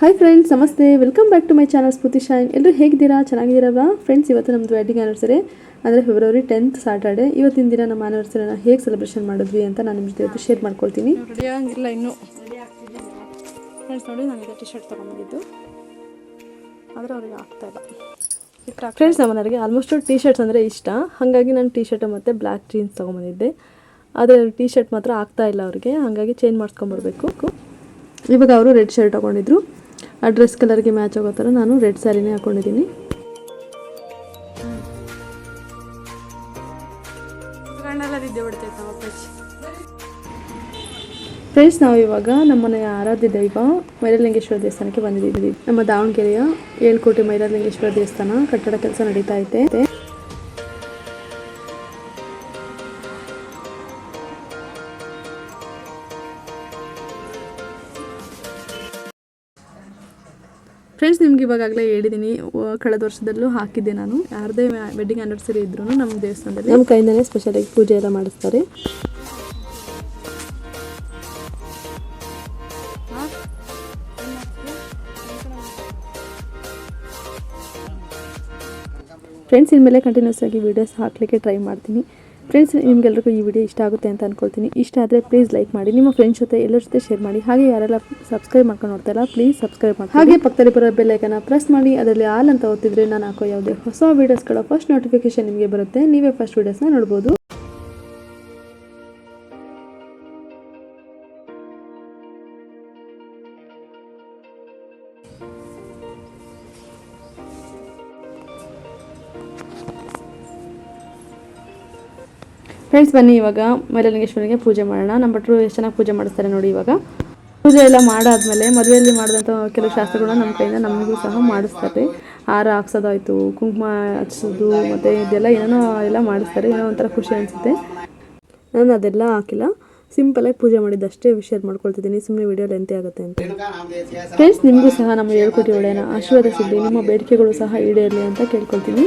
Hi friends ನಮಸ್ತೆ. Welcome back to my channel Spoorthi shine ಎಲ್ಲರೂ ಹೇಗಿದ್ದೀರಾ? ಚೆನ್ನಾಗಿದ್ದೀರಲ್ವಾ? ಫ್ರೆಂಡ್ಸ್ ಇವತ್ತು ನಮ್ಮದು ವೆಡ್ಡಿಂಗ್ ಆ್ಯನಿವರ್ಸರಿ ಅಂದರೆ ಫೆಬ್ರವರಿ ಟೆಂತ್ ಸ್ಯಾಟರ್ಡೇ ಇವತ್ತಿನ ದಿನ ನಮ್ಮ ಆ್ಯನಿವರ್ಸರಿನ ಹೇಗೆ ಸೆಲೆಬ್ರೇಷನ್ ಮಾಡಿದ್ವಿ ಅಂತ ನಾನು ನಿಮ್ಮ ಜೊತೆ ಇವತ್ತು ಶೇರ್ ಮಾಡ್ಕೊಳ್ತೀನಿ. ರೆಡಿ ಆಗಿಲ್ಲ ಇನ್ನೂ. ಫ್ರೆಂಡ್ಸ್ ನೋಡಿ ನಾನು ಇದೇ ಟಿ ಶರ್ಟ್ ತೊಗೊಂಡಿದ್ದು ಆದರೆ ಅವ್ರಿಗೆ ಆಗ್ತಾ ಇಲ್ಲ. ಫ್ರೆಂಡ್ಸ್ ನಮ್ಮನೆಯವರಿಗೆ ಆಲ್ಮೋಸ್ಟ್ ಟೀ ಶರ್ಟ್ಸ್ ಅಂದರೆ ಇಷ್ಟ. ಹಾಗಾಗಿ ನಾನು ಟಿ ಶರ್ಟ್ ಮತ್ತು ಬ್ಲ್ಯಾಕ್ ಜೀನ್ಸ್ ತೊಗೊಂಬಂದಿದ್ದೆ ಆದರೆ ಟಿ ಶರ್ಟ್ ಮಾತ್ರ ಆಗ್ತಾ ಇಲ್ಲ ಅವರಿಗೆ. ಹಾಗಾಗಿ ಚೇಂಜ್ ಮಾಡಿಸ್ಕೊಂಬರ್ಬೇಕು ಇವಾಗ ಅವರು ರೆಡ್ ಶರ್ಟ್ ತೊಗೊಂಡಿದ್ರು. ಆ ಡ್ರೆಸ್ ಕಲರ್ಗೆ ಮ್ಯಾಚ್ ಆಗೋ ಥರ ನಾನು ರೆಡ್ ಸ್ಯಾರಿನೇ ಹಾಕೊಂಡಿದ್ದೀನಿ. ಫ್ರೆಂಡ್ಸ್ ನಾವು ಇವಾಗ ನಮ್ಮನೆಯ ಆರಾಧ್ಯ ದೈವ ಮೈರಲಿಂಗೇಶ್ವರ ದೇವಸ್ಥಾನಕ್ಕೆ ಬಂದಿದ್ದೀವಿ. ನಮ್ಮ ದಾವಣಗೆರೆಯ ಏಳ್ಕೋಟೆ ಮೈರಲಿಂಗೇಶ್ವರ ದೇವಸ್ಥಾನ ಕಟ್ಟಡ ಕೆಲಸ ನಡೀತಾ ಐತೆ ಫ್ರೆಂಡ್ಸ್ ನಿಮ್ಗೆ ಇವಾಗಲೇ ಹೇಳಿದ್ದೀನಿ ಕಳೆದ ವರ್ಷದಲ್ಲೂ ಹಾಕಿದ್ದೆ ನಾನು. ಯಾರದೇ ವೆಡ್ಡಿಂಗ್ ಆ್ಯನಿವರ್ಸರಿ ಇದ್ರೂ ನಮ್ಮ ದೇವಸ್ಥಾನದಲ್ಲಿ. ನಮ್ಮ ಕೈಯಿಂದನೇ ಸ್ಪೆಷಲಾಗಿ ಪೂಜೆ ಎಲ್ಲ ಮಾಡಿಸ್ತಾರೆ. ಫ್ರೆಂಡ್ಸ್ ಇನ್ಮೇಲೆ ಕಂಟಿನ್ಯೂಸ್ ಆಗಿ ವೀಡಿಯೋಸ್ ಹಾಕಲಿಕ್ಕೆ ಟ್ರೈ ಮಾಡ್ತೀನಿ. ಫ್ರೆಂಡ್ಸ್ ನಿಮಗೆಲ್ಲರಿಗೂ ಈ ವಿಡಿಯೋ ಇಷ್ಟ ಆಗುತ್ತೆ ಅಂತ ಅನ್ಕೊಳ್ತೀನಿ. ಇಷ್ಟ ಆದರೆ ಪ್ಲೀಸ್ ಲೈಕ್ ಮಾಡಿ, ನಿಮ್ಮ ಫ್ರೆಂಡ್ಸ್ ಜೊತೆ ಎಲ್ಲರ ಜೊತೆ ಶೇರ್ ಮಾಡಿ. ಹಾಗೆ ಯಾರೆಲ್ಲ ಸಬ್ಸ್ಕ್ರೈಬ್ ಮಾಡ್ಕೊಂಡು ನೋಡ್ತಾ ಇಲ್ಲ ಪ್ಲೀಸ್ ಸಬ್ಸ್ಕ್ರೈಬ್ ಮಾಡಿ ಹಾಗೆ ಪಕ್ಕದಲ್ಲಿ ಬರೋ ಬೆಲ್ಲೈಕನ್ನ ಪ್ರೆಸ್ ಮಾಡಿ. ಅದರಲ್ಲಿ ಆಲ್ ಅಂತ ಓದ್ತಿದ್ರೆ ನಾನು ಹಾಕೋ ಯಾವುದೇ ಹೊಸ ವೀಡಿಯೋಸ್ಗಳ ಫಸ್ಟ್ ನೋಟಿಫಿಕೇಶನ್ ನಿಮಗೆ ಬರುತ್ತೆ. ನೀವೇ ಫಸ್ಟ್ ವೀಡಿಯೋಸ್ನ ನೋಡ್ಬೋದು. ಫ್ರೆಂಡ್ಸ್ ಬನ್ನಿ ಇವಾಗ ಮೈಲಲಿಂಗೇಶ್ವರಿಗೆ ಪೂಜೆ ಮಾಡೋಣ. ನಮ್ಮ ಭಟ್ರು ಎಷ್ಟು ಚೆನ್ನಾಗಿ ಪೂಜೆ ಮಾಡಿಸ್ತಾರೆ ನೋಡಿ ಇವಾಗ. ಪೂಜೆ ಎಲ್ಲ ಮಾಡಾದ್ಮೇಲೆ ಮದುವೆಯಲ್ಲಿ ಮಾಡಿದಂಥ ಕೆಲವು ಶಾಸ್ತ್ರಗಳನ್ನ ನಮ್ಮ ಕೈಯಿಂದ ನಮಗೂ ಸಹ ಮಾಡಿಸ್ತಾರೆ. ಹಾರ ಹಾಕ್ಸೋದಾಯಿತು, ಕುಂಕುಮ ಹಚ್ಚೋದು ಮತ್ತು ಇದೆಲ್ಲ ಏನೋ ಎಲ್ಲ ಮಾಡಿಸ್ತಾರೆ. ಏನೋ ಒಂಥರ ಖುಷಿ ಅನಿಸುತ್ತೆ. ನಾನು ಅದೆಲ್ಲ ಹಾಕಿಲ್ಲ. ಸಿಂಪಲಾಗಿ ಪೂಜೆ ಮಾಡಿದ್ದಷ್ಟೇ ವಿಷಯ ಮಾಡ್ಕೊಳ್ತಿದ್ದೀನಿ. ಸುಮ್ಮನೆ ವಿಡಿಯೋ ಲೆಂತೆ ಆಗುತ್ತೆ ಅಂತ. ಫ್ರೆಂಡ್ಸ್ ನಿಮಗೂ ಸಹ ನಮ್ಮ ಹೇಳ್ಕೊಟ್ಟಿ ಒಳ್ಳೆಯ ಆಶೀರ್ವಾದ ಸಿಗಲಿ. ನಿಮ್ಮ ಬೇಡಿಕೆಗಳು ಸಹ ಈಡೇರಲಿ ಅಂತ ಕೇಳ್ಕೊಳ್ತೀನಿ.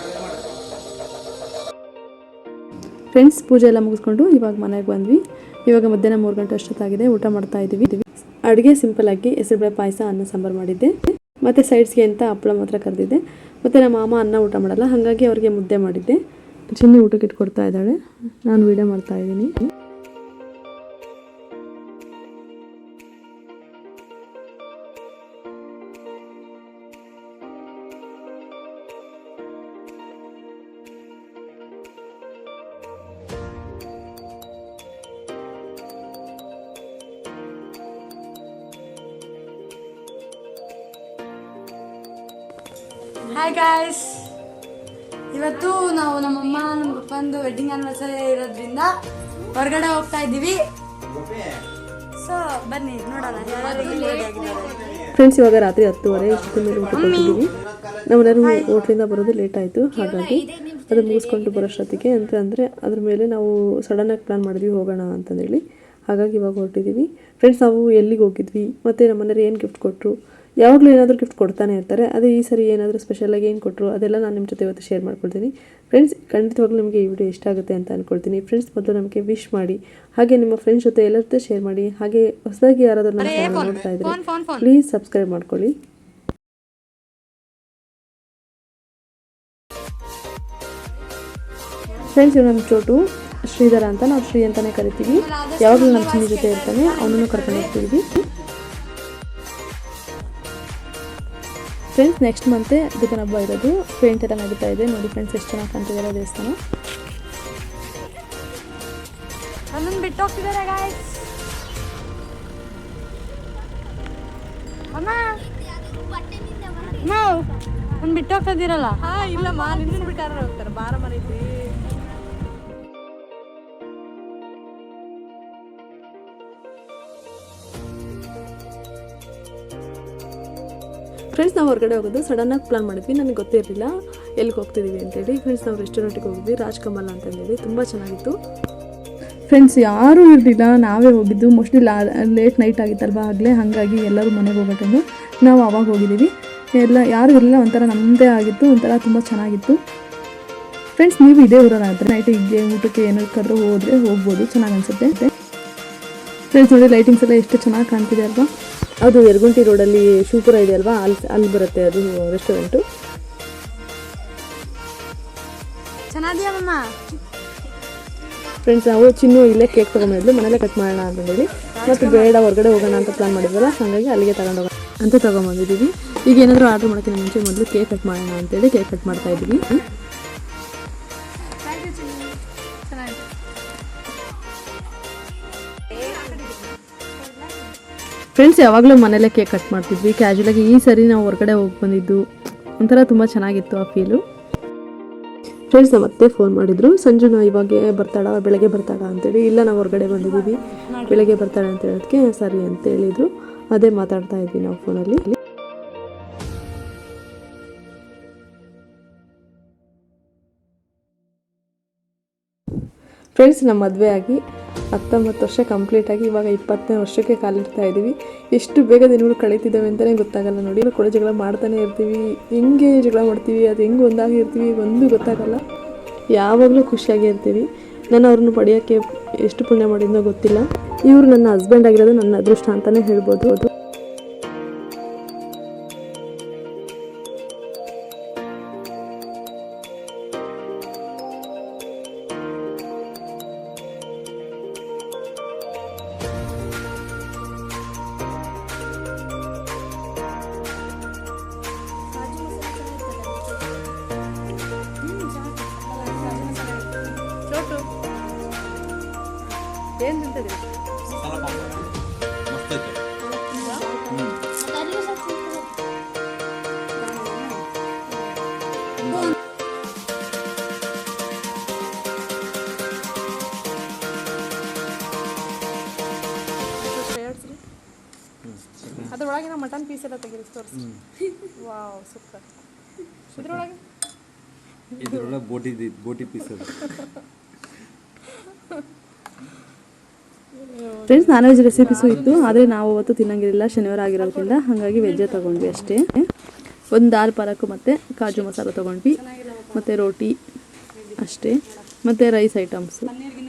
ಫ್ರೆಂಡ್ಸ್ ಪೂಜೆ ಎಲ್ಲ ಮುಗಿಸ್ಕೊಂಡು ಇವಾಗ ಮನೆಗೆ ಬಂದ್ವಿ. ಇವಾಗ ಮಧ್ಯಾಹ್ನ ಮೂರು ಗಂಟೆ ಅಷ್ಟೊತ್ತಾಗಿದೆ. ಊಟ ಮಾಡ್ತಾ ಇದ್ದೀವಿ. ಅಡುಗೆ ಸಿಂಪಲ್ಲಾಗಿ ಹೆಸರುಬೇಳೆ ಪಾಯಸ, ಅನ್ನ, ಸಾಂಬಾರು ಮಾಡಿದ್ದೆ. ಮತ್ತು ಸೈಡ್ಸ್ಗೆ ಅಂತ ಹಪ್ಪಳ ಮಾತ್ರ ಕರೆದಿದ್ದೆ. ಮತ್ತು ನಮ್ಮ ಮಾಮ ಅನ್ನ ಊಟ ಮಾಡಲ್ಲ. ಹಾಗಾಗಿ ಅವ್ರಿಗೆ ಮುದ್ದೆ ಮಾಡಿದ್ದೆ. ಚಿನ್ನಿ ಊಟಕ್ಕೆ ಇಟ್ಕೊಡ್ತಾ ಇದ್ದಾಳೆ. ನಾನು ವೀಡಿಯೋ ಮಾಡ್ತಾ ಇದ್ದೀನಿ. ಹಾಯ್ ಗಾಯ್ಸ್ ಇವತ್ತು ನಾವು ನಮ್ಮಮ್ಮ ನಮ್ಮ ಅಪ್ಪಂದು ವೆಡ್ಡಿಂಗ್ ಆನಿವರ್ಸರಿ ಇರೋದ್ರಿಂದ ಹೊರಗಡೆ ಹೋಗ್ತಾ ಇದ್ದೀವಿ. ಸೊ ಬನ್ನಿ ನೋಡೋಣ. ಫ್ರೆಂಡ್ಸ್ ಇವಾಗ ರಾತ್ರಿ ಹತ್ತುವರೆ ಇಷ್ಟು ಮೇಲೆ ಊಟ ಕೊಟ್ಟಿದ್ದೀವಿ ನಮ್ಮನೆಯವರು ಹೋಟ್ಲಿಂದ ಬರೋದು ಲೇಟ್ ಆಯಿತು ಹಾಗಾಗಿ ಅದು ಮುಗಿಸ್ಕೊಂಡು ಬರೋಷ್ಟೊತ್ತಿಗೆ ಅಂತ ಅಂದರೆ ಅದ್ರ ಮೇಲೆ ನಾವು ಸಡನ್ನಾಗಿ ಪ್ಲ್ಯಾನ್ ಮಾಡಿದ್ವಿ ಹೋಗೋಣ ಅಂತಂದೇಳಿ. ಹಾಗಾಗಿ ಇವಾಗ ಹೊರಟಿದ್ದೀವಿ ಫ್ರೆಂಡ್ಸ್ ನಾವು ಎಲ್ಲಿಗೆ ಹೋಗಿದ್ವಿ ಮತ್ತು ನಮ್ಮ ಮನೆಯವ್ರು ಏನು ಗಿಫ್ಟ್ ಕೊಟ್ಟರು ಯಾವಾಗಲೂ ಏನಾದರೂ ಗಿಫ್ಟ್ ಕೊಡ್ತಾನೆ ಇರ್ತಾರೆ. ಅದೇ ಈ ಸರಿ ಏನಾದರೂ ಸ್ಪೆಷಲಾಗಿ ಏನು ಕೊಟ್ಟರು ಅದೆಲ್ಲ ನಾನು ನಿಮ್ಮ ಜೊತೆ ಇವತ್ತು ಶೇರ್ ಮಾಡ್ಕೊಳ್ತೀನಿ. ಫ್ರೆಂಡ್ಸ್ ಖಂಡಿತವಾಗ್ಲೂ ನಿಮಗೆ ಈ ವಿಡಿಯೋ ಇಷ್ಟ ಆಗುತ್ತೆ ಅಂತ ಅಂದ್ಕೊಳ್ತೀನಿ ಫ್ರೆಂಡ್ಸ್ ಮೊದಲು ನಮಗೆ ವಿಶ್ ಮಾಡಿ ಹಾಗೆ ನಿಮ್ಮ ಫ್ರೆಂಡ್ಸ್ ಜೊತೆ ಎಲ್ಲರ ಜೊತೆ ಶೇರ್ ಮಾಡಿ ಹಾಗೆ ಹೊಸದಾಗಿ ಯಾರಾದರೂ ನನ್ನ ಚಾನಲ್ ನೋಡ್ತಾ ಫೋನ್ ಪ್ಲೀಸ್ ಸಬ್ಸ್ಕ್ರೈಬ್ ಮಾಡ್ಕೊಳ್ಳಿ. ಫ್ರೆಂಡ್ಸ್ ಇವ್ರು ನಮ್ಮ ಚೋಟು ಶ್ರೀಧರ ಅಂತ. ನಾವು ಶ್ರೀ ಅಂತಾನೆ ಕರಿತೀವಿ. ಯಾವಾಗಲೂ ನಮ್ಮ ಚಿನ್ನಿ ಜೊತೆ ಇರ್ತಾನೆ. ಅವನನ್ನು ಕರ್ಕೊಂಡು ಹೋಗ್ತಿದ್ವಿ. ಫ್ರೆಂಡ್ಸ್ ನೆಕ್ಸ್ಟ್ ಮಂತೆ ಹಬ್ಬ ಇರೋದು. ಪೇಂಟ್ ಎಲ್ಲ ನಡೀತಾ ಇದೆ. ನೋಡಿ ಫ್ರೆಂಡ್ಸ್ ಎಷ್ಟು ಚೆನ್ನಾಗಿ ಕಾಣ್ತಿದ್ದಾರೆ ದೇವಸ್ಥಾನ. ನನ್ನನ್ನು ಬಿಟ್ಟು ಹೋಗ್ತಿದ್ದಾರೆ ಗಾಯ್ಸ್ ಅಮ್ಮ. ಅಮ್ಮ ನಾನು ಬಿಟ್ಟು ಹೋಗ್ತಿದ್ದೀರಲ್ಲ ಹಾ ಇಲ್ಲಮ್ಮ ನಿನ್ನ ಬಿಟ್ಟಾರ ಹೋಗ್ತಾರೆ. ಬಾರ ಮನೈತಿ ಫ್ರೆಂಡ್ಸ್ ನಾವು ಹೊರಗಡೆ ಹೋಗೋದು ಸಡನ್ನಾಗಿ ಪ್ಲಾನ್ ಮಾಡಿದ್ವಿ. ನನಗೆ ಗೊತ್ತಿರಲಿಲ್ಲ ಎಲ್ಲಿಗೆ ಹೋಗ್ತಿದ್ದೀವಿ ಅಂತೇಳಿ. ಫ್ರೆಂಡ್ಸ್ ನಾವು ರೆಸ್ಟೋರೆಂಟಿಗೆ ಹೋಗಿದ್ವಿ. ರಾಜ್ಕಮಲ್ ಅಂತಂದೇಳಿ ತುಂಬ ಚೆನ್ನಾಗಿತ್ತು. ಫ್ರೆಂಡ್ಸ್ ಯಾರೂ ಇರಲಿಲ್ಲ. ನಾವೇ ಹೋಗಿದ್ದು. ಮೋಸ್ಟ್ಲಿ ಲಾ ಲೇಟ್ ನೈಟ್ ಆಗಿತ್ತಲ್ವ? ಆಗಲೇ ಹಾಗಾಗಿ ಎಲ್ಲರೂ ಮನೆಗೆ ಹೋಗೋ ನಾವು ಅವಾಗ ಹೋಗಿದ್ದೀವಿ. ಎಲ್ಲ, ಯಾರೂ ಇರಲಿಲ್ಲ. ಒಂಥರ ನಮ್ಮದೇ ಆಗಿತ್ತು. ಒಂಥರ ತುಂಬ ಚೆನ್ನಾಗಿತ್ತು. ಫ್ರೆಂಡ್ಸ್ ನೀವು ಇದೇ ಊರಲ್ಲಾದರೆ ನೈಟಿಗೆ ಊಟಕ್ಕೆ ಏನಕ್ಕಾದ್ರೂ ಹೋದರೆ ಹೋಗ್ಬೋದು. ಚೆನ್ನಾಗಿ ಅನಿಸುತ್ತೆ. ಫ್ರೆಂಡ್ಸ್ ನೋಡಿ ಲೈಟಿಂಗ್ಸ್ ಎಲ್ಲ ಎಷ್ಟು ಚೆನ್ನಾಗಿ ಕಾಣ್ತಿದೆ ಅಲ್ವಾ? ಅದು ಎರಗುಂಟಿ ರೋಡಲ್ಲಿ ಶಿವಪುರ ಇದೆ ಅಲ್ವಾ? ಅಲ್ಲಿ ಅಲ್ಲಿ ಬರುತ್ತೆ ಅದು ರೆಸ್ಟೋರೆಂಟು ಫ್ರೆಂಡ್ಸ್ ನಾವು ಚಿನ್ನು ಇಲ್ಲೇ ಕೇಕ್ ತೊಗೊಂಡಿದ್ಲು ಮನೇಲೆ ಕಟ್ ಮಾಡೋಣ ಅಂತಂದೇಳಿ ಮತ್ತು ಬೇಡ ಹೊರಗಡೆ ಹೋಗೋಣ ಅಂತ ಪ್ಲಾನ್ ಮಾಡಿದ್ವಲ್ಲ ಹಾಗಾಗಿ ಅಲ್ಲಿಗೆ ತಗೊಂಡು ಹೋಗೋಣ ಅಂತ ತೊಗೊಂಬಂದಿದ್ದೀವಿ ಈಗ ಏನಾದರೂ ಆರ್ಡ್ರ್ ಮಾಡೋಕ್ಕಿಂತ ಮುಂಚೆ ಮೊದಲು ಕೇಕ್ ಕಟ್ ಮಾಡೋಣ ಅಂತೇಳಿ ಕೇಕ್ ಕಟ್ ಮಾಡ್ತಾ ಇದ್ದೀವಿ. ಫ್ರೆಂಡ್ಸ್ ಯಾವಾಗಲೂ ಮನೇಲೇ ಕೇಕ್ ಕಟ್ ಮಾಡ್ತಿದ್ವಿ. ಕ್ಯಾಶುಲಾಗಿ ಈ ಸರಿ ನಾವು ಹೊರಗಡೆ ಹೋಗಿ ಬಂದಿದ್ದು. ಒಂಥರ ತುಂಬ ಚೆನ್ನಾಗಿತ್ತು ಆ ಫೀಲು ಫ್ರೆಂಡ್ಸ್ ನಮ್ಮ ಮತ್ತೆ ಫೋನ್ ಮಾಡಿದ್ರು. ಸಂಜು, ನಾವು ಇವಾಗ ಬರ್ತಾಳ, ಬೆಳಗ್ಗೆ ಬರ್ತಾಳ ಅಂತೇಳಿ. ಇಲ್ಲ, ನಾವು ಹೊರಗಡೆ ಬಂದಿದ್ದೀವಿ. ಬೆಳಗ್ಗೆ ಬರ್ತಾಳೆ ಅಂತ ಹೇಳೋದಕ್ಕೆ ಸರಿ ಅಂತ ಹೇಳಿದ್ರು. ಅದೇ ಮಾತಾಡ್ತಾ ಇದ್ವಿ ನಾವು ಫೋನಲ್ಲಿ ಫ್ರೆಂಡ್ಸ್ ನಮ್ಮ ಮದುವೆ ಆಗಿ ಹತ್ತೊಂಬತ್ತು ವರ್ಷ ಕಂಪ್ಲೀಟ್ ಆಗಿ ಇವಾಗ ಇಪ್ಪತ್ತನೇ ವರ್ಷಕ್ಕೆ ಕಾಲಿಡ್ತಾ ಇದ್ದೀವಿ. ಎಷ್ಟು ಬೇಗ ದಿನಗಳು ಕಳೀತಿದ್ದಾವೆ ಅಂತಲೇ ಗೊತ್ತಾಗಲ್ಲ ನೋಡಿ. ಕೂಡ ಜಗಳ ಮಾಡ್ತಾನೆ ಇರ್ತೀವಿ. ಹೆಂಗೆ ಜಗಳ ಮಾಡ್ತೀವಿ, ಅದು ಹೆಂಗೆ ಒಂದಾಗಿ ಇರ್ತೀವಿ ಒಂದು ಗೊತ್ತಾಗಲ್ಲ. ಯಾವಾಗಲೂ ಖುಷಿಯಾಗಿ ಇರ್ತೀವಿ. ನಾನು ಅವ್ರನ್ನ ಪಡೆಯೋಕ್ಕೆ ಎಷ್ಟು ಪುಣ್ಯ ಮಾಡಿದ್ನೋ ಗೊತ್ತಿಲ್ಲ. ಇವರು ನನ್ನ ಹಸ್ಬೆಂಡ್ ಆಗಿರೋದು ನನ್ನ ಅದೃಷ್ಟ ಅಂತಲೇ ಹೇಳ್ಬೋದು. ಅದು ಅದ್ರೊಳಗಿನ ಮಟನ್ ಪೀಸ್ ಎಲ್ಲ ತೆಗಿರಿ ತೋರಿಸಿ ವಾವ್ ಸೂಪರ್ ಇದ್ರೊಳಗೆ ಇದರೊಳಗೆ ಬೋಟಿ ಬೋಟಿ ಪೀಸ್ ಅದು ಫ್ರೆಂಡ್ಸ್ ನಾನ್ ವೆಜ್ ರೆಸಿಪೀಸು ಇತ್ತು, ಆದರೆ ನಾವು ಅವತ್ತು ತಿನ್ನಂಗಿರಲಿಲ್ಲ, ಶನಿವಾರ ಆಗಿರೋದ್ರಿಂದ. ಹಾಗಾಗಿ ವೆಜ್ಜೇ ತಗೊಂಡ್ವಿ ಅಷ್ಟೇ. ಒಂದು ದಾಲ್ ಪಾಲಕು ಮತ್ತು ಕಾಜು ಮಸಾಲ ತಗೊಂಡ್ವಿ. ಮತ್ತು ರೋಟಿ ಅಷ್ಟೇ. ಮತ್ತು ರೈಸ್ ಐಟಮ್ಸು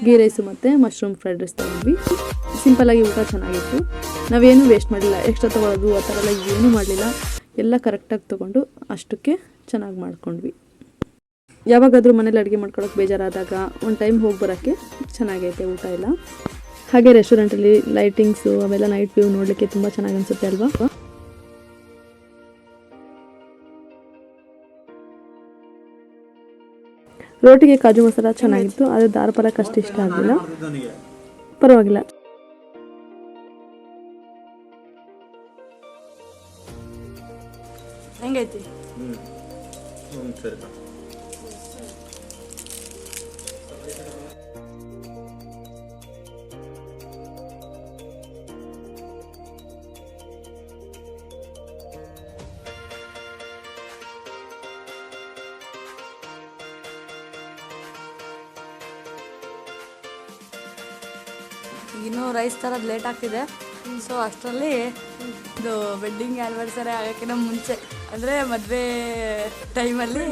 ಗೀ ರೈಸು ಮತ್ತು ಮಶ್ರೂಮ್ ಫ್ರೈಡ್ ರೈಸ್ ಸಿಂಪಲ್ ಆಗಿ ಊಟ ಚೆನ್ನಾಗಿತ್ತು. ನಾವೇನು ವೇಸ್ಟ್ ಮಾಡಿಲ್ಲ. ಎಕ್ಸ್ಟ್ರಾ ತೊಗೊಳೋದು, ಆ ಥರ ಎಲ್ಲ ಏನೂ ಮಾಡಲಿಲ್ಲ. ಎಲ್ಲ ಕರೆಕ್ಟಾಗಿ ತೊಗೊಂಡು ಅಷ್ಟಕ್ಕೆ ಚೆನ್ನಾಗಿ ಮಾಡ್ಕೊಂಡ್ವಿ. ಯಾವಾಗಾದರೂ ಮನೇಲಿ ಅಡುಗೆ ಮಾಡ್ಕೊಳಕ್ಕೆ ಬೇಜಾರಾದಾಗ ಒಂದು ಟೈಮ್ ಹೋಗಿ ಬರೋಕ್ಕೆ ಚೆನ್ನಾಗೈತೆ ಊಟ ಎಲ್ಲ. ಹಾಗೆ ರೆಸ್ಟೋರೆಂಟಲ್ಲಿ ಲೈಟಿಂಗ್ಸು ಅವೆಲ್ಲ ನೈಟ್ ವ್ಯೂ ನೋಡಲಿಕ್ಕೆ ತುಂಬ ಚೆನ್ನಾಗಿ ಅನಿಸುತ್ತೆ ಅಲ್ವಾ? ರೋಟಿಗೆ ಕಾಜು ಮಸಾಲ ಚೆನ್ನಾಗಿತ್ತು ಆದರೆ ದಾರ ಪಾಲಕ್ ಅಷ್ಟು ಇಷ್ಟ ಆಗಲಿಲ್ಲ. ಪರವಾಗಿಲ್ಲ. ಹೆಂಗೈತಿ? ಇನ್ನೂ ರೈಸ್ ತರೋದು ಲೇಟ್ ಆಗ್ತಿದೆ. ಸೊ ಅಷ್ಟರಲ್ಲಿ ಇದು ವೆಡ್ಡಿಂಗ್ ಆ್ಯನಿವರ್ಸರಿ ಆಗೋಕ್ಕಿಂತ ಮುಂಚೆ ಅಂದರೆ ಮದುವೆ ಟೈಮಲ್ಲಿ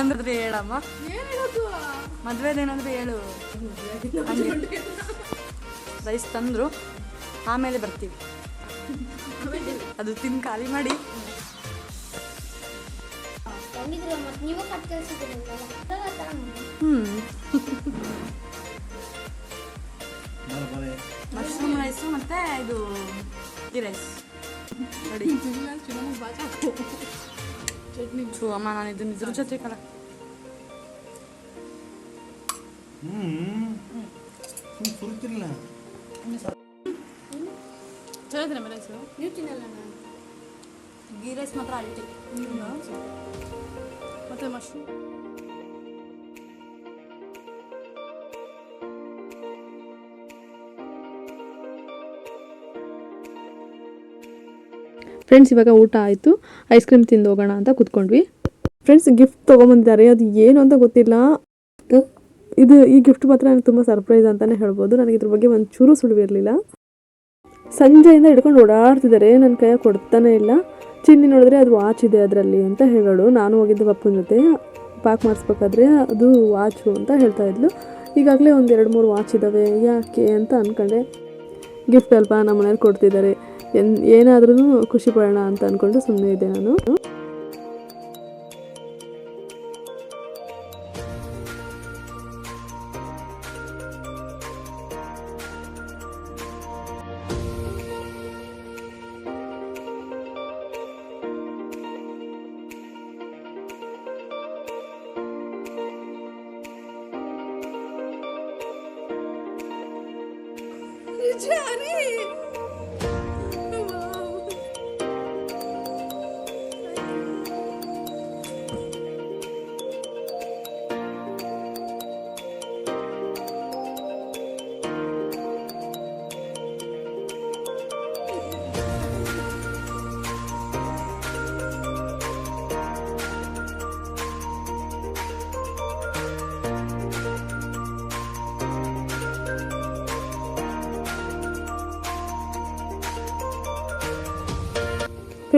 ಅಂದ್ರೆ ಹೇಳಮ್ಮ? ಮದುವೆದೇನಂದ್ರೆ ಹೇಳು. ಹಂಗೆ. ರೈಸ್ ತಂದರು ಆಮೇಲೆ ಬರ್ತೀವಿ. ಅದು ತಿನ್ ಖಾಲಿ ಮಾಡಿ. ಹ್ಞೂ ಈ ರೈಸ್ ನೋಡಿ ಚೂ ಅಮ್ಮ ನಾನು ಇದನ್ನ ಇದ್ರ ಜೊತೆ ಕಲ ಸುರ್ತಿಲ್ಲ ನೀವು ತಿನ್ನಲ್ಲ ನಾನು ಗೀ ರೈಸ್ ಮಾತ್ರ ಅಲ್ಟಿ ಮತ್ತು ಮಶ್ರೂಮ್ ಫ್ರೆಂಡ್ಸ್ ಇವಾಗ ಊಟ ಆಯಿತು. ಐಸ್ ಕ್ರೀಮ್ ತಿಂದು ಹೋಗೋಣ ಅಂತ ಕೂತ್ಕೊಂಡ್ವಿ. Friends gift ತೊಗೊಂಬಂದಿದ್ದಾರೆ. ಅದು ಏನು ಅಂತ ಗೊತ್ತಿಲ್ಲ. ಇದು ಈ ಗಿಫ್ಟ್ ಮಾತ್ರ ನನಗೆ ತುಂಬ ಸರ್ಪ್ರೈಸ್ ಅಂತಲೇ ಹೇಳ್ಬೋದು. ನನಗೆ ಇದ್ರ ಬಗ್ಗೆ ಒಂದು ಚೂರು ಸುಳಿವಿರಲಿಲ್ಲ. ಸಂಜೆಯಿಂದ ಹಿಡ್ಕೊಂಡು ಓಡಾಡ್ತಿದ್ದಾರೆ. ನನ್ನ ಕೈಯಾಗ ಕೊಡ್ತಾನೆ ಇಲ್ಲ. ಚಿನ್ನಿ ನೋಡಿದ್ರೆ ಅದು ವಾಚ್ ಇದೆ ಅದರಲ್ಲಿ ಅಂತ ಹೇಳೋಳು. ನಾನು ಹೋಗಿದ್ದೆ ಪಪ್ಪನ ಜೊತೆ. ಪ್ಯಾಕ್ ಮಾಡಿಸ್ಬೇಕಾದ್ರೆ ಅದು ವಾಚು ಅಂತ ಹೇಳ್ತಾ ಇದ್ಲು. ಈಗಾಗಲೇ ಒಂದು ಎರಡು ಮೂರು ವಾಚ್ ಇದ್ದಾವೆ ಯಾಕೆ ಅಂತ ಅಂದ್ಕೊಂಡೆ ಗಿಫ್ಟ್ ಅಲ್ವಾ? ನಮ್ಮ ಮನೇಲಿ ಕೊಡ್ತಿದ್ದಾರೆ. ಎನ್ ಏನಾದ್ರೂ ಖುಷಿ ಪಡೋಣ ಅಂತ ಅಂದ್ಕೊಂಡು ಸುಮ್ಮನೆ ಇದ್ದೆ ನಾನು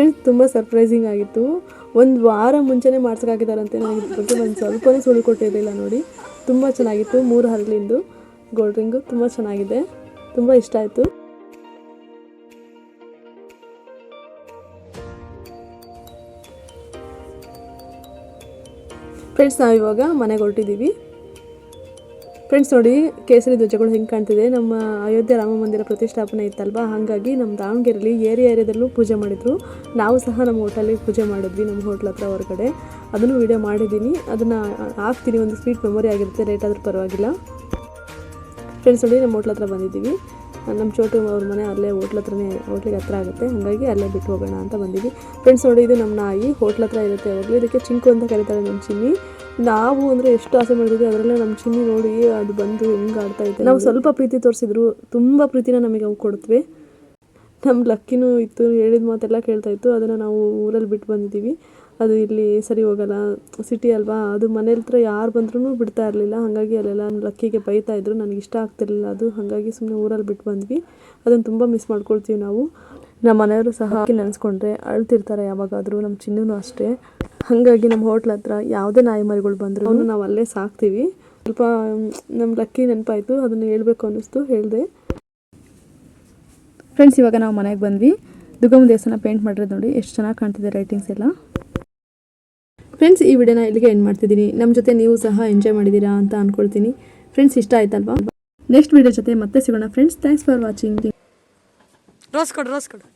ಫ್ರೆಂಡ್ಸ್ ತುಂಬ ಸರ್ಪ್ರೈಸಿಂಗ್ ಆಗಿತ್ತು. ಒಂದು ವಾರ ಮುಂಚೆನೇ ಮಾಡ್ಸೋಕ್ಕಾಗಿದ್ದಾರಂತೆ ನನಗೆ ಇದ್ರ ಬಗ್ಗೆ ಒಂದು ಸ್ವಲ್ಪನೇ ಸುಳ್ಳು ಕೊಟ್ಟಿರಲಿಲ್ಲ ನೋಡಿ. ತುಂಬ ಚೆನ್ನಾಗಿತ್ತು ಮೂರು ಹರಳಿಂದು. ಗೋಲ್ಡ್ ರಿಂಗು ತುಂಬ ಚೆನ್ನಾಗಿದೆ. ತುಂಬ ಇಷ್ಟ ಆಯಿತು. ಫ್ರೆಂಡ್ಸ್ ನಾವಿವಾಗ ಮನೆಗೆ ಹೊರಟಿದ್ದೀವಿ ಫ್ರೆಂಡ್ಸ್ ನೋಡಿ, ಕೇಸರಿ ಧ್ವಜಗಳು ಹೆಂಗೆ ಕಾಣ್ತಿದೆ. ನಮ್ಮ ಅಯೋಧ್ಯೆ ರಾಮ ಮಂದಿರ ಪ್ರತಿಷ್ಠಾಪನೆ ಇತ್ತಲ್ವ? ಹಾಗಾಗಿ ನಮ್ಮ ದಾವಣಗೆರೆಯಲ್ಲಿ ಏರಿಯಾ ಏರಿಯಾದಲ್ಲೂ ಪೂಜೆ ಮಾಡಿದರು. ನಾವು ಸಹ ನಮ್ಮ ಹೋಟೆಲಿಗೆ ಪೂಜೆ ಮಾಡಿದ್ವಿ, ನಮ್ಮ ಹೋಟ್ಲ್ ಹತ್ರ ಹೊರಗಡೆ. ಅದನ್ನು ವೀಡಿಯೋ ಮಾಡಿದ್ದೀನಿ. ಅದನ್ನು ಹಾಕ್ತೀನಿ, ಒಂದು ಸ್ವೀಟ್ ಮೆಮೊರಿ ಆಗಿರುತ್ತೆ ಲೇಟ್ ಆದರೂ ಪರವಾಗಿಲ್ಲ. ಫ್ರೆಂಡ್ಸ್ ನೋಡಿ, ನಮ್ಮ ಹೋಟ್ಲ್ ಹತ್ರ ಬಂದಿದ್ದೀವಿ. ನಮ್ಮ ಚೋಟು ಅವ್ರ ಮನೆ ಅಲ್ಲೇ ಹೋಟ್ಲ್ ಹತ್ರನೇ, ಹೋಟ್ಲಿಗೆ ಹತ್ರ ಆಗುತ್ತೆ. ಹಾಗಾಗಿ ಅಲ್ಲೇ ಬಿಟ್ಟು ಹೋಗೋಣ ಅಂತ ಬಂದಿದ್ವಿ. ಫ್ರೆಂಡ್ಸ್ ನೋಡಿ, ಇದು ನಮ್ಮ ನಾಯಿ, ಹೋಟ್ಲ್ ಹತ್ರ ಇರುತ್ತೆ ಯಾವಾಗಲೂ ಇದಕ್ಕೆ ಚಿಂಕು ಅಂತ ಕರೀತಾರೆ ನಮ್ಮ ಚಿನ್ನಿ. ನಾವು ಅಂದರೆ ಎಷ್ಟು ಆಸೆ ಮಾಡಿದ್ವಿ ಅದರಲ್ಲೇ ನಮ್ಮ ಚಿನ್ನಿ ನೋಡಿ ಅದು ಬಂದು ಹೆಂಗೆ ಆಡ್ತಾ ನಾವು ಸ್ವಲ್ಪ ಪ್ರೀತಿ ತೋರಿಸಿದ್ರು, ತುಂಬ ಪ್ರೀತಿನ ನಮಗೆ ಅವು ಕೊಡ್ತವೆ. ನಮ್ಮ ಲಕ್ಕಿನೂ ಇತ್ತು, ಹೇಳಿದ ಮಾತೆಲ್ಲ ಕೇಳ್ತಾ ಇತ್ತು. ಅದನ್ನು ನಾವು ಊರಲ್ಲಿ ಬಿಟ್ಟು ಬಂದಿದ್ದೀವಿ. ಅದು ಇಲ್ಲಿ ಸರಿ ಹೋಗಲ್ಲ ಸಿಟಿ ಅಲ್ವಾ? ಅದು ಮನೇಲಿ ಹತ್ರ ಯಾರು ಬಂದ್ರೂ ಬಿಡ್ತಾ ಇರಲಿಲ್ಲ. ಹಾಗಾಗಿ ಅಲ್ಲೆಲ್ಲ ಲಕ್ಕಿಗೆ ಬೈತಾ ಇದ್ರು. ನನಗೆ ಇಷ್ಟ ಆಗ್ತಿರಲಿಲ್ಲ ಅದು. ಹಾಗಾಗಿ ಸುಮ್ಮನೆ ಊರಲ್ಲಿ ಬಿಟ್ಟು ಬಂದ್ವಿ. ಅದನ್ನು ತುಂಬ ಮಿಸ್ ಮಾಡ್ಕೊಳ್ತೀವಿ ನಾವು. ನಮ್ಮ ಮನೆಯವರು ಸಹ ನೆನೆಸ್ಕೊಂಡ್ರೆ ಅಳ್ತಿರ್ತಾರೆ ಯಾವಾಗಾದರೂ ನಮ್ಮ ಚಿನ್ನೂ ಅಷ್ಟೇ. ಹಾಗಾಗಿ ನಮ್ಮ ಹೋಟ್ಲ್ ಹತ್ರ ಯಾವುದೇ ನಾಯಿ ಮರಿಗಳು ಬಂದರೂ ನಾವು ಅಲ್ಲೇ ಸಾಕ್ತೀವಿ. ಸ್ವಲ್ಪ ನಮ್ಮ ಲಕ್ಕಿ ನೆನಪಾಯಿತು. ಅದನ್ನು ಹೇಳಬೇಕು ಅನ್ನಿಸ್ತು. ಹೇಳಿದೆ. ಫ್ರೆಂಡ್ಸ್ ಇವಾಗ ನಾವು ಮನೆಗೆ ಬಂದ್ವಿ. ದುರ್ಗಮ್ಮ ದೇವಸ್ಥಾನ ಪೇಂಟ್ ಮಾಡಿರೋದು ನೋಡಿ. ಎಷ್ಟು ಚೆನ್ನಾಗಿ ಕಾಣ್ತಿದೆ ರೈಟಿಂಗ್ಸ್ ಎಲ್ಲ. ಫ್ರೆಂಡ್ಸ್ ಈ ವಿಡಿಯೋನ ಇಲ್ಲಿಗೆ ಎಂಡ್ ಮಾಡ್ತಿದ್ದೀನಿ. ನಮ್ಮ ಜೊತೆ ನೀವು ಸಹ ಎಂಜಾಯ್ ಮಾಡಿದ್ದೀರಾ ಅಂತ ಅಂದ್ಕೊಳ್ತೀನಿ ಫ್ರೆಂಡ್ಸ್ ಇಷ್ಟ ಆಯ್ತಲ್ವಾ? ನೆಕ್ಸ್ಟ್ ವಿಡಿಯೋ ಜೊತೆ ಮತ್ತೆ ಸಿಗೋಣ. Friends thanks for watching rose ಕೊಡು ರೋಸ್ ಕೊಡು.